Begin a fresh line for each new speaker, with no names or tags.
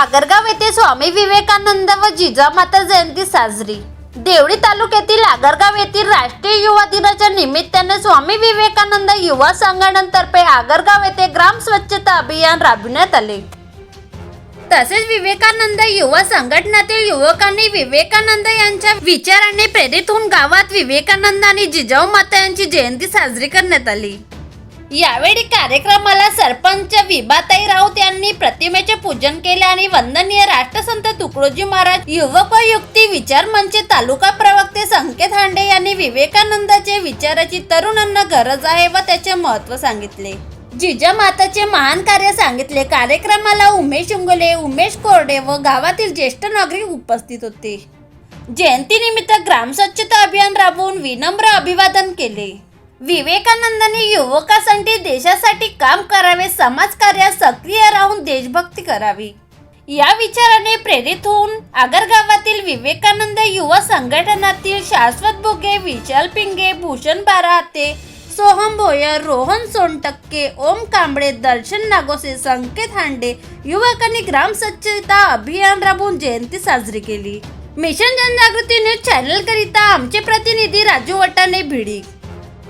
आगरगाव येथे स्वामी विवेकानंद व जिजामाता जयंती साजरी. देवळी तालुक्यातील आगरगाव येथील राष्ट्रीय युवा दिनाच्या निमित्ताने स्वामी विवेकानंद युवा संघटनातर्फे आगरगाव येथे ग्राम स्वच्छता अभियान राबविण्यात आले. तसेच विवेकानंद युवा संघटनातील युवकांनी विवेकानंद यांच्या विचारांनी प्रेरित होऊन गावात विवेकानंद आणि जिजाऊ माता यांची जयंती साजरी करण्यात आली. यावेळी कार्यक्रमाला सरपंच विभाताई राऊत यांनी प्रतिमेचे पूजन केले आणि वंदनीय राष्ट्रसंत तुकडोजी महाराज युवक युक्ती विचार मंच तालुका प्रवक्ते संकेत हांडे यांनी विवेकानंदाचे विचाराची तरुणांना गरज आहे व त्याचे महत्त्व सांगितले. जिजा माताचे महान कार्य सांगितले. कार्यक्रमाला उमेश उंगले उमेश कोरडे व गावातील ज्येष्ठ नागरिक उपस्थित होते. जयंतीनिमित्त ग्राम स्वच्छता अभियान राबवून विनम्र अभिवादन केले. विवेकानंदांनी युवकासाठी देशासाठी काम करावे समाजकार्यात सक्रिय राहून देशभक्ती करावी. या विचाराने प्रेरित होऊन आगर गावातील विवेकानंद युवा संघटनातील शाश्वत भोगे विशाल पिंगे भूषण बाराते सोहम भोयर रोहन सोनटक्के ओम कांबळे दर्शन नागोसे संकेत हांडे युवकांनी ग्राम स्वच्छता अभियान राबवून जयंती साजरी केली. मिशन जनजागृती न्यूज चॅनल करिता आमचे प्रतिनिधी राजू वटाने भिडी.